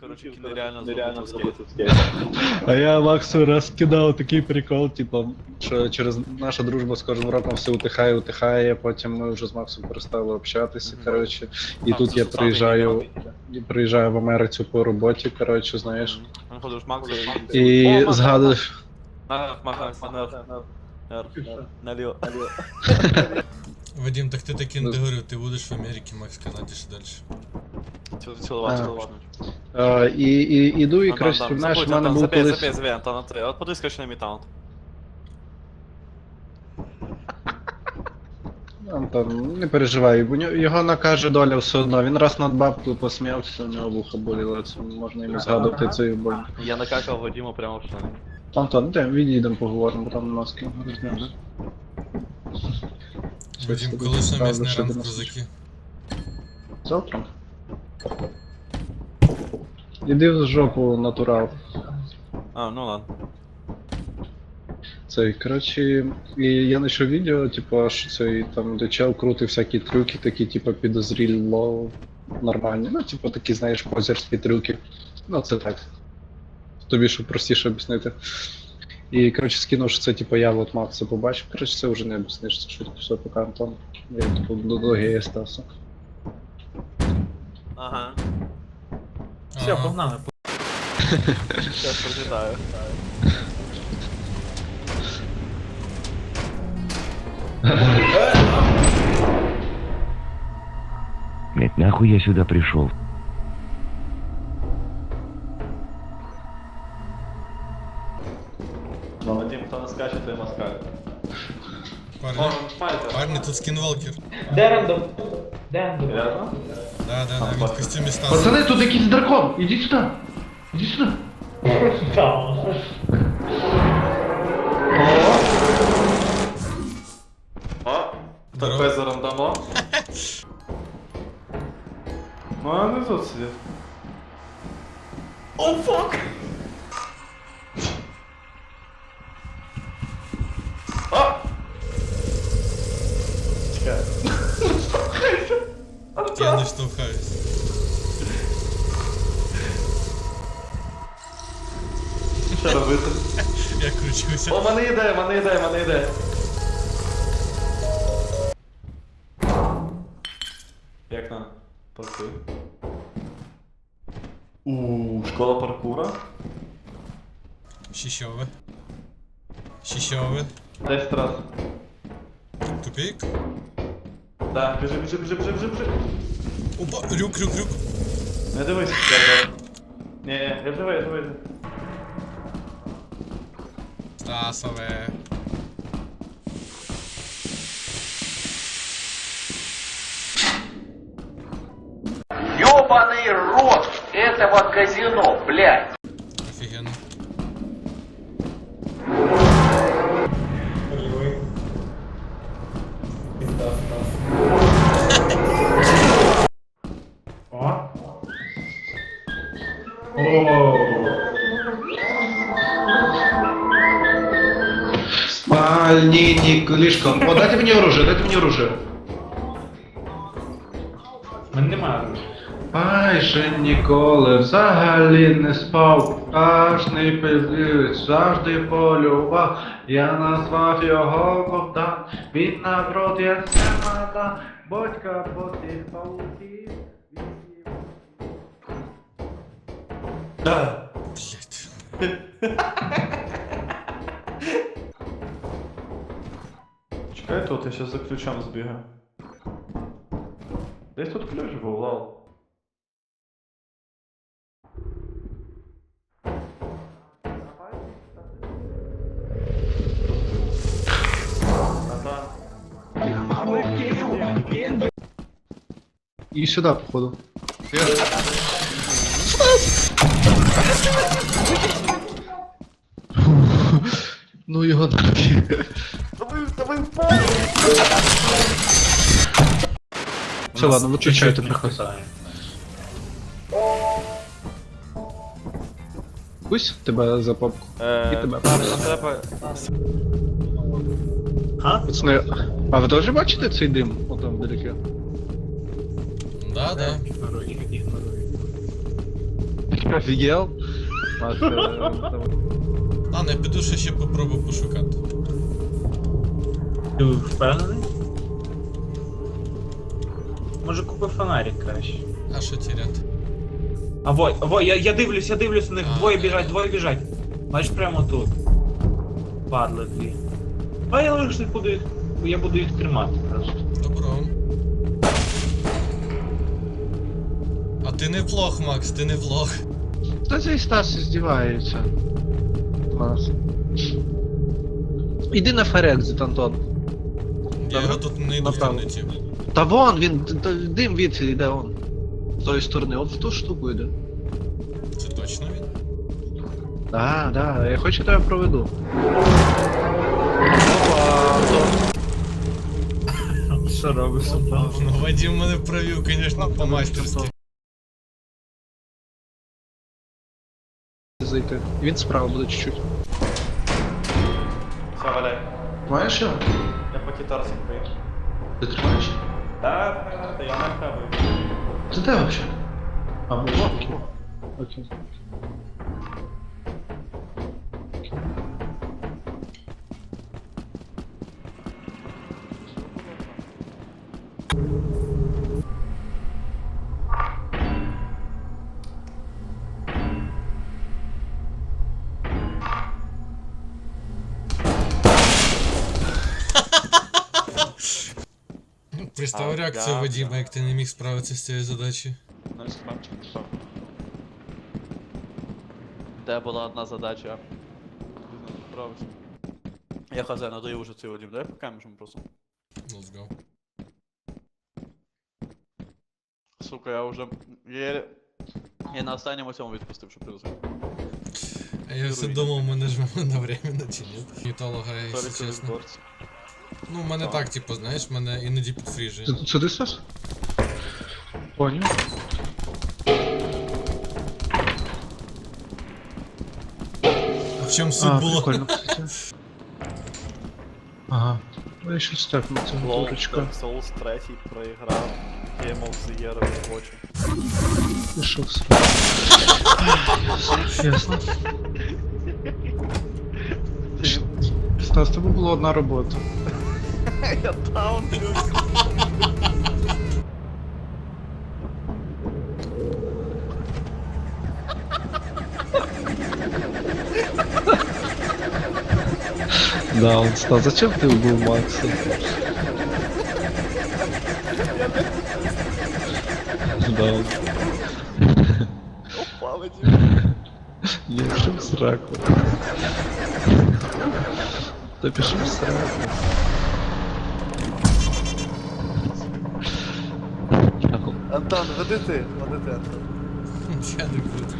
короче, нереально забути А я Максу розкидав такий прикол, типу, що через наша дружба з кожним роком все утихає, утихає, потім ми вже з Максом перестали общатися, коротше. І А, тут це я ж приїжджаю, ідеальний. приїжджаю в Америку по роботі, коротше, знаєш. Он ходиш Макс. І згадуєш. На, Макс, наліво. Вадим, так ти таки не договорив, ти будеш в Америці, Макс в Канаді ще далі. Цілувати, А, і, і іду, і коротше, Антон, знаєш, в мене був забей, колись. забей, забей, Антон. От подискаєш на мітаунт. Антон, не переживай, у нього- його накаже доля все одно. Він раз над бабкою посміявся, у нього вуха боліло, це можна йому згадувати цю боль. Я накакав Вадиму прямо в штани. Антон, де відійдемо поговоримо, бо там нас ким розглянемо. Вадим, коли совмісний ранг козаки? Завтра? Іди в жопу натурал. А, ну ладно. Цей, коротше, і я знайшов відео, типу, що цей там, де чел крутив всякі трюки, такі, типу, підозріло нормальні. Ну, типу, такі, знаєш, позерські трюки. Ну, це так. Тобі щоб простіше об'яснити. І, коротше, скинув, що це, типу, я от мав це побачив. Коротше, це вже не об'ясниш, це швидко все поки Антон. Я, типу, до до гея стався. Ага. Все, Ага. погнали. Сейчас прочитаю. Блять, нахуй я сюда пришел? Ну, Вадим, хто не скаче, той москаль. Парні, О, файтер. парні, тут скінвалкер. Де рандом? Де рандом? Серйозно? Да, да, да, він в костюмі Стаса. Пацани, тут якийсь дракон! Ідіть сюди! Ідіть сюди! О, Здорово. такой за рандомо. Ну, а не сидит. О, фак! О, мене ідея, мене ідея, мене ідея. Як нам? Паркур. Ууу, школа паркура. Щищове. Щищове. 10 раз. Тупик. Да, біжи, біжи, біжи, біжи, біжи, біжи. Опа, рюк, рюк, рюк. Не дивись, я ні, я живий, я живий. Стасове. Ёбаный рот этого казино, блядь! Офігенно. О. О. Спальник, лишка. О, дайте мені оружие, дайте мені оружие. Мене немає оружия. Майже ніколи взагалі не спав, аж не пиздивець, завжди полював. Я назвав його Богдан, він наврод як семада, батька потих пауків. Да. Блять. Чекай тут, я сейчас за ключом збігаю. Десь тут ключ був. Ага. І сюди, походу. Ну його нафіг. Все, ладно, виключайте приход. Пусть тебе за попку. Е, І тебе. нам. Пацани, а ви теж бачите цей дим? Отам вдалеке? Да, да. Офігел? Е. Ладно, я піду ще ще попробую пошукати. Ти впевнений? Може купи фонарик краще. А що тіряти? А во, во, я, я дивлюсь, я дивлюсь на них, А, двоє да. біжать, двоє біжать. Бачиш прямо тут. Падли дві. А я лише буду їх. Я буду їх тримати просто. Добро. А ти не влог, Макс, ти не влог. Та цей Стас здівається. Клас. Іди на Ферекзит, Антон. Я його тут не йду в Направо. темниці. Та вон, він д- д- дим від йде он. З тої сторони, от в ту штуку йде. Це точно він? Да, да, я хочу тебе проведу. Опа, Антон. Що робиш? Ну, Вадим мене провів, звісно, по-майстерськи. Зайти. Він справа буде чуть-чуть. Все, валяй. Маєш його? Китарсам поїхав. Ти тримаєш? Так, так, так, я на тебе. Це де вообще? А, ну, окей. Окей. Представ А, реакцію да, Вадима, да. як ти не міг справитися з цією задачею. Ну, смачно, що. Де була одна задача? Не справився. Я хз, надаю вже цей Вадим, дай покажемо просто. Let's go. Сука, я вже... Я, я на останньому цьому відпустив, щоб ти розумів. А я все думав, ми нажмемо одновременно чи ні. Нітолога, якщо чесно. Борці. Ну, в мене Так. так, типу, знаєш, мене іноді підфріжує. Ти тут сюди Стас? Поняв. А в чому суть А, було? прикольно, кстати. Ага. Ну, я ще степну цю Лол, дурочку. Dark Souls 3 проіграв. Game of the Year робочу. Пішов собі. Ясно. Стас, тебе була одна робота. Я даун, Да, он Стас, зачем ты убил Макса? Да, он Опа, Вадим. я пишу в сраку. Да пишу в сраку. Антон, веди ти, веди ти, Антон. Я не буду.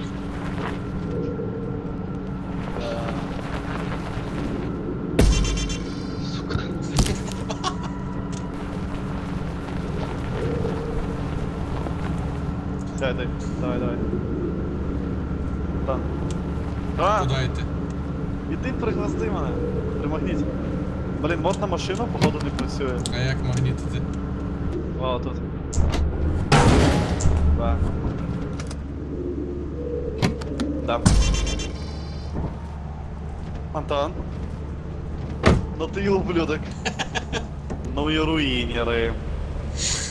Сука. Дай, дай, давай, давай. Антон. А, Куди йти? іди пригвозди мене. Примагніть. Блін, можна машину, походу не працює. А як магнітити? О, тут. Да. Да. Антон. Ну ты ублюдок. Ну и руинеры.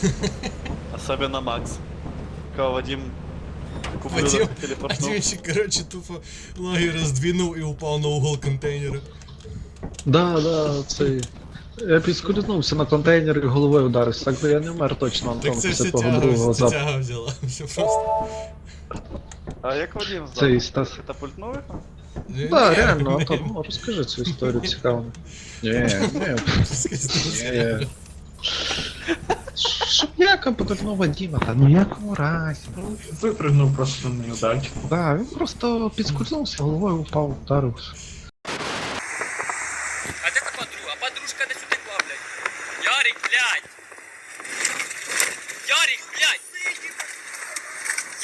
Особенно Макс. Кого Вадим Вадим. Дімчик, коротше, тупо ноги роздвинув і упав на угол контейнера. Да, да, цей. Я підскользнувся на контейнер і головою ударився. Так би я не вмер точно, Антон, Так це після все того тяга, другого все запаху. тяга взяла. Все просто. А як Вадим здав? Цей Стас. Катапультнув їх? Ні, Да, ні, реально. Антон, ну, розкажи цю історію цікаву. Ні, ні. Ні. Щоб яка повернув Вадима, та ну якому разі. Випрыгнув просто на неудачу. Да, він просто підскользнувся, головою упав, ударився. А де та подруга? Подружка де сюди була, блядь. Ярик, блядь! Ярик, блядь!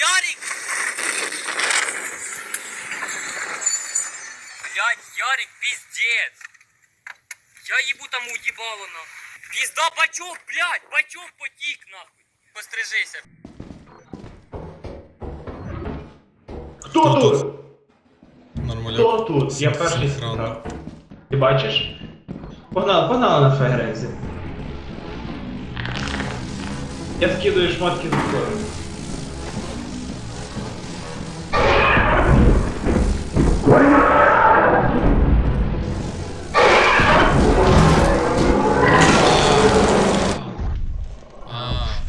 Ярик! Блядь, Ярик, пиздец! Я ебу там уебало, на. Пизда, бачок, блядь! Бачок потік, нахуй! Пострижися. Хто тут? Нормаляк. Хто тут? Я перший Синхронно. сказав. Ти бачиш? Погнали, погнали на фегрезі. Я скидаю шмотки в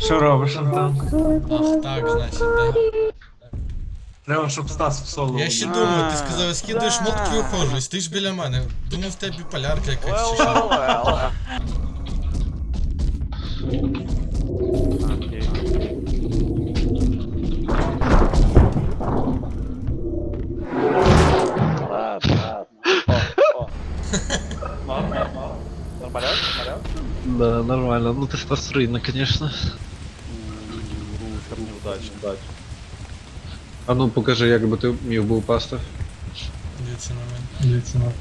Що робиш, Антон? ах так, значить, да. Треба, щоб Стас в соло. Я ще думаю, ти сказав, я скидаю шмотки і ухожу, і стоїш біля мене. Думав, в тебе біполярка якась чи що. well, well. Окей. Ладно, ладно. О, о. Мам, мам, мам. Нормаляк, нормаляк? Да, нормально. Ну ты Стас Руїна, конечно. Неудачно, удачно. А ну покажи, як би ти міг би упасти. Дивіться на мене. Дивіться на.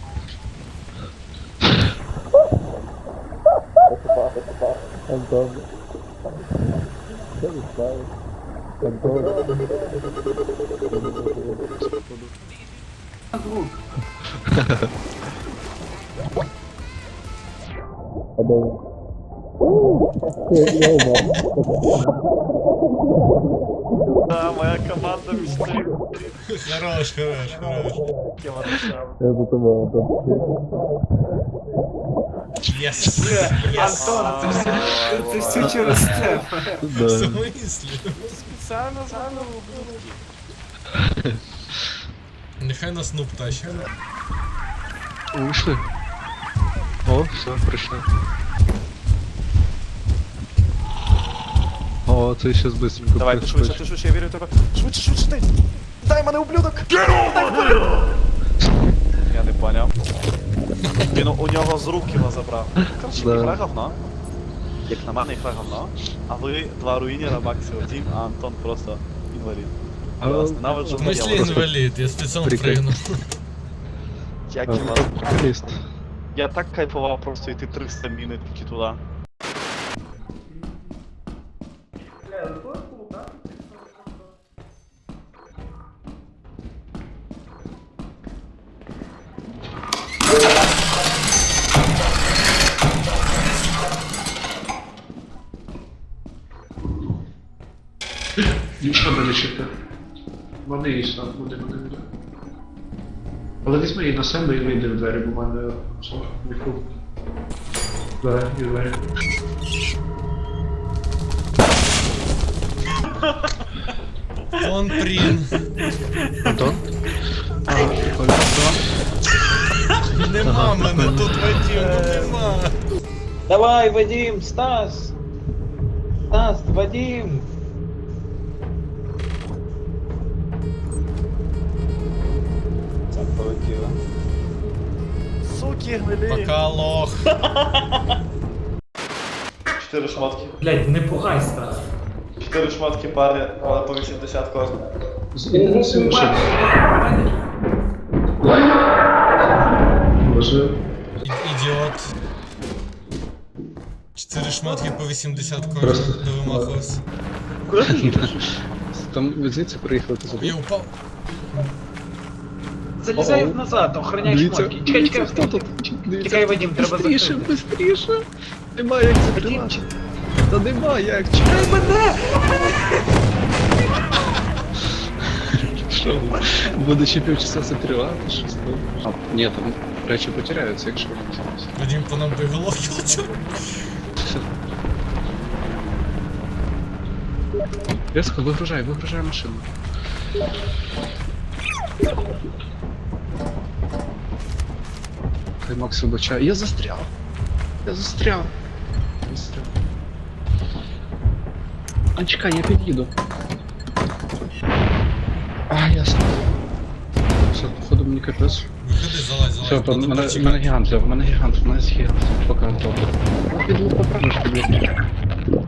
Да, моя команда мечты. Хорош, хорош, хорош. Я до тебе, Єс! Єс! Антон, це все, це все через тебе. В смислі? Специально заново Нехай нас нуб тащить. Вийшли. О, все, прийшли. О, це ще быстренько. Давай, ти швидше, ти швидше, я вірю в тебе. Швидше, швидше ти! Дай мене, ублюдок! Я не поняв. Він у нього з рук його забрав. Короче, Да. ігра говно. Як на мене ігра говно. А ви два руїнера Максі один, а Антон просто інвалід. Я вас ненавиджу. В смысле я вас- інвалід? Я спеціально пригнув. Як я вас- Я так кайфував просто йти 300 міни тільки туди. Нічого не лишити. Вони і сам буде мене буде. Але візьми її на себе і вийди в двері, бо в мене міху. Двері, і двері. Фон Прін. Антон? А, прикольно. Нема мене тут Вадим, ну нема. Давай, Вадим, Стас! Стас, Вадим! Це. Суки, гнилі. Пока лох. Чотири шмотки. Блять, не пугай, Стас. Чотири шмотки пари, але по 80 кожна. Боже. Ідіот. Чотири шмотки по 80 кожен Просто. довимахувався. Там ви звідси приїхали, ти забув? Я упав. Залізай О-о. назад, охороняй Дивіться, шмотки. Чекай, чекай, хто тут? Чекай, Вадим, треба Бистріше, закрити. бистріше. Нема як закривати. Та нема як, чекай мене! Що? ви? Буде ще півчаса закривати, щось там. А, ні, там речі потеряються, якщо вони зараз. Вадим по нам биголо кілчу. Резко вигружай, вигружай машину. Хай Макс вибачає. Я застряв. Я застряв. Я застряв. А чекай, я під'їду. А, ясно. Все, походу мені капець. Виходи, залазь, залазь. Все, Надо мене, мене гігант, в мене гігант, в мене гігант. Пока добре. Ну, підлог поправиш, підлог.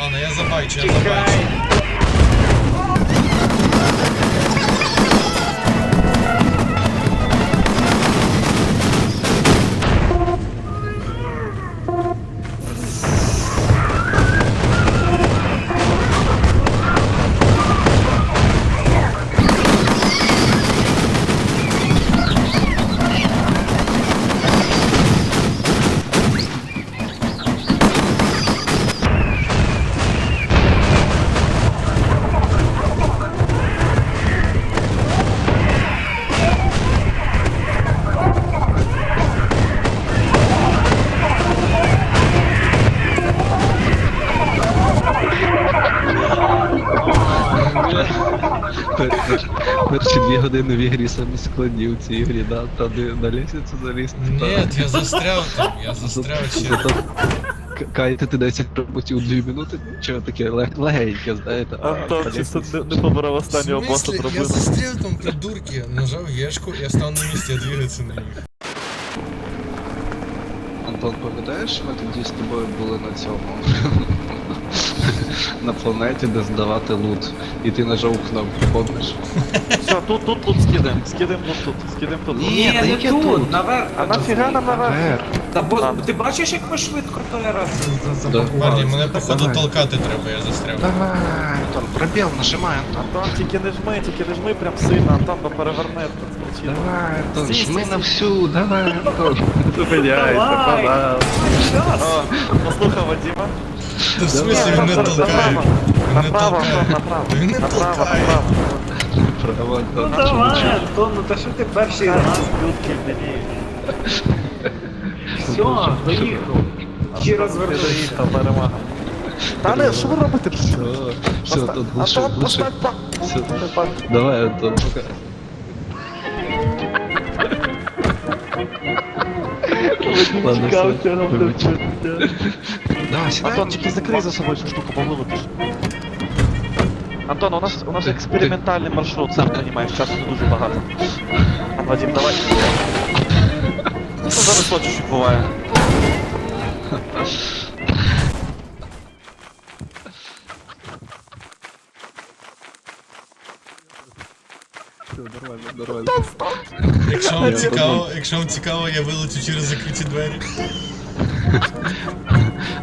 Ладно, я забайчу, я забайчу. Перші дві години в ігрі самі складні в цій ігрі, да? Та де на лісницю залізти. Нет, я застрял там, я застрял ще. Зато к- каєте ти 10 роботів у 2 минути, чого таке легеньке, знаєте. а Антон чисто не, не поборов В останнього боса смысле? Я зробив. застрял там, придурки, нажал Ешку, я стал на месте, а двигаться на них. Антон, пам'ятаєш, ми тоді з тобою були на цьому. на планеті, де здавати лут. І ти нажав кнопку, помниш? Все, тут, тут, тут скидаємо, скидаємо тут, тут, скидаємо тут. Ні, не яке тут, тут? наверх. А нафіга нам наверх? Вер. Та бо ти бачиш, як ми швидко той раз за- за- Да. Мене походу толкати треба, я застряв. Давай, Антон, пробіл, нажимай, Антон. Антон, тільки не жми, тільки не жми прям сильно, Антон, бо переверне скричить. Давай, Антон, Стій, жми стій, на всю, давай, Антон. Зупиняйся, Давай. пожалуйста. О, Вадима. Та в смысле, він не толкає. направо. Він не Направо, Антон, направо. Він не Направо, толкає. направо. Право, Антон. Ну давай, Антон, ну та що ти перший раз? Людки, мені. Все, доїхав. Ще раз Ти вернувся. доїхав, перемога. Та не, що ви робите? Все, все, Антон, глуши, Антон, глуши. поставь пак. Все, давай, Антон, пока. Ладно, все, вибач. Давай, сідай. Антон, тільки закрий за собою цю штуку, бо вилетиш. Антон, у нас, у нас Ти- експериментальний маршрут, сам розумієш, часу не дуже багато. А, Вадим, давай. Ну, зависло чуть-чуть буває. Все, нормально, нормально. Якщо вам Ні, цікаво, якщо вам цікаво, я вилечу через закриті двері.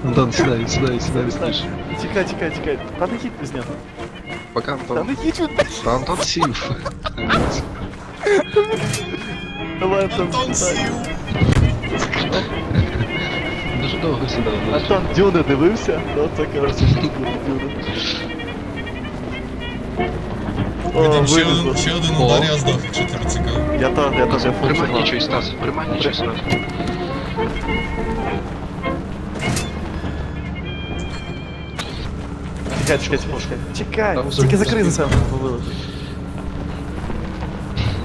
Антон, сідай, сідай, сідай, слышь. Тікай, тікай, тікай. Та не їдь без нього. Пока, Та Антон. не їдь від Та Антон сів. Давай, Антон, Антон сідай. сів. Дуже довго сідав. знаєш. Антон, Дюни дивився? Ну, це, коротше, Дюни. О, Вадим, ще вилізло. один, ще один О. удар, я здох, якщо тобі цікаво. Я то, я теж я Примай функціонал. нічого, Стас, примай нічого Чекай, чекай, чекай, чекай. Чекай, Там тільки закрий за себе.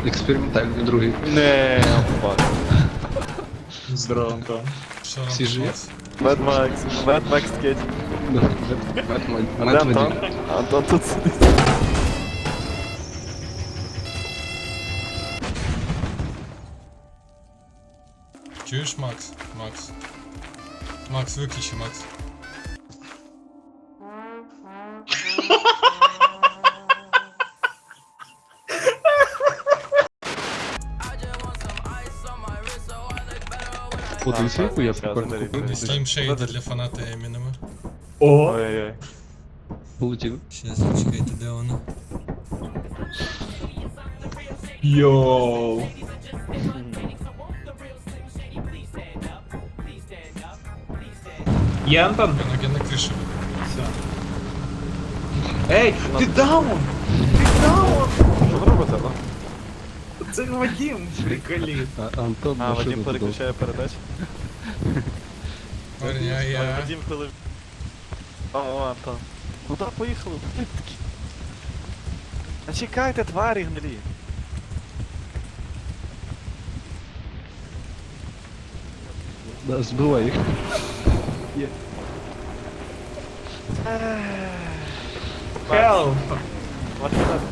Експериментальний другий. Не, фак. Здорово, Антон. Всі живі? Mad Max, Mad Max скетч. Да, Мет де Антон? Антон тут сидить. Чуєш, Макс? Макс. Макс, виключи, Макс. Подивися, яку я Щас, прикольно заберіть, купив. Слім для фаната Емінема. О, Ой-ой-ой. Полетів. Щас, чекайте, де воно? йоу. Є Антон? Я на, я на криші. Все. Ей, ти даун! Ти даун! Що ви робите? Ну? Це Вадим, приколіт. А, Антон А, машину Вадим додав. переключає передачі. Парні, а я... Вадим коли... О, о, Антон. Куда поїхали? Блін, такі. А чекайте, тварі гнилі. Да,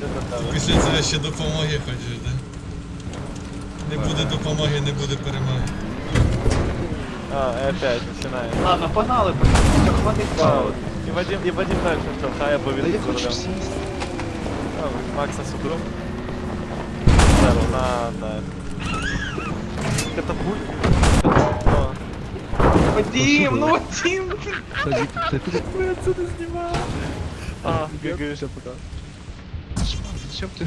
де до тебе. Після цього ще допомоги хочеш, да? Не буде допомоги, не буде перемоги. А, і опять починає. Ладно, погнали, погнали, хватить Вау. паузу. І Вадим, і Вадим далі штовхає, бо він за рулем. А, Макса судру. Зеро, на, на. Катапульт. О, Вадим, ну Вадим! Це не знімаю. А, бігаєш. Все, пока. Зачем ти?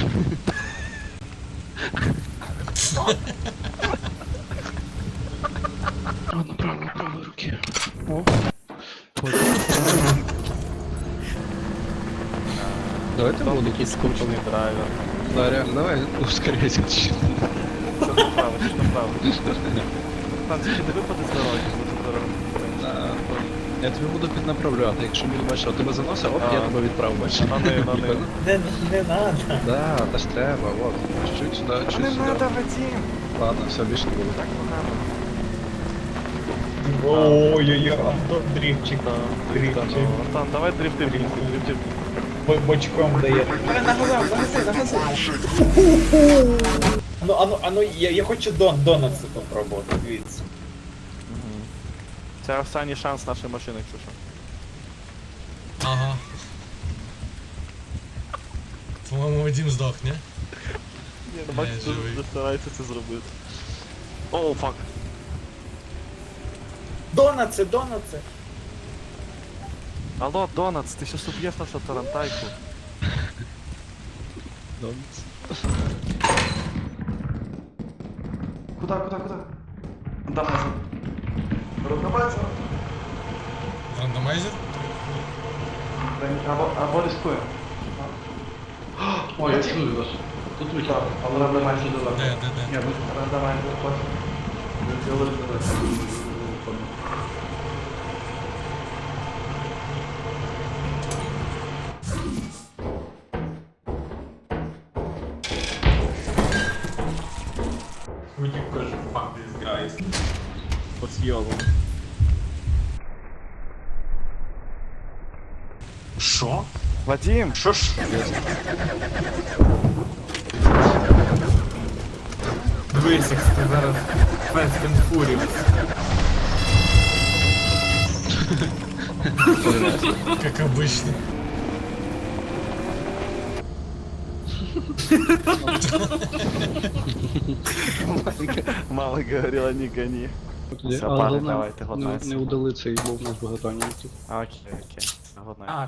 Правильно, правильно, правой руки. О. Давайте воду тут скупимо. Скучний драйвер. Да, реально, давай ускоряйся. чуть-чуть. Що направо, що направо. Там тільки не випаде з дороги, буде дорога. Я тобі буду піднаправляти, якщо буду бачити, а тебе заносив, оп, я А. тебе відправив, бачиш. На неї, на неї. Не, не надо. Да, та ж треба, от. Чуть-чуть сюди, чуть сюди. Вадим! Ладно, все, більше не буду. Ой-ой-ой, Антон дрівчик. Дрівчик. Антон, давай дрифти, дрифти, дрифти. Бо- Бочком дає. Мене загази, загази. Ну, ану, ану, я, я хочу дон, донат це попробувати, дивіться. Це останній шанс нашої машини, якщо що. Ага. По-моєму, Вадим здох, ні? Ні, ну, Макс Макс дуже живий. дуже старається це зробити. О, фак. Донат це, донат це. Алло, Донатс, ти щас уб'єш нашу тарантайку. Куда, куда, куда? Рандомайзер. Рандомайзер? Рандомайзер? Або, або рискує. Ой, я чую вас. Тут вихід. Але рандомайзер додав. Де, де, де? Ні, ну рандомайзер хоче. Мені каже, fuck this guys. Пос'йолом. Що? Вадим! Що ж? Дивись, як ти зараз Fast and Furious. Как обычно. Мама говорила, не гони. Тоді, Все, головне, давайте, не, не удали цей був у нас багатання. Окей, окей. Годно. А,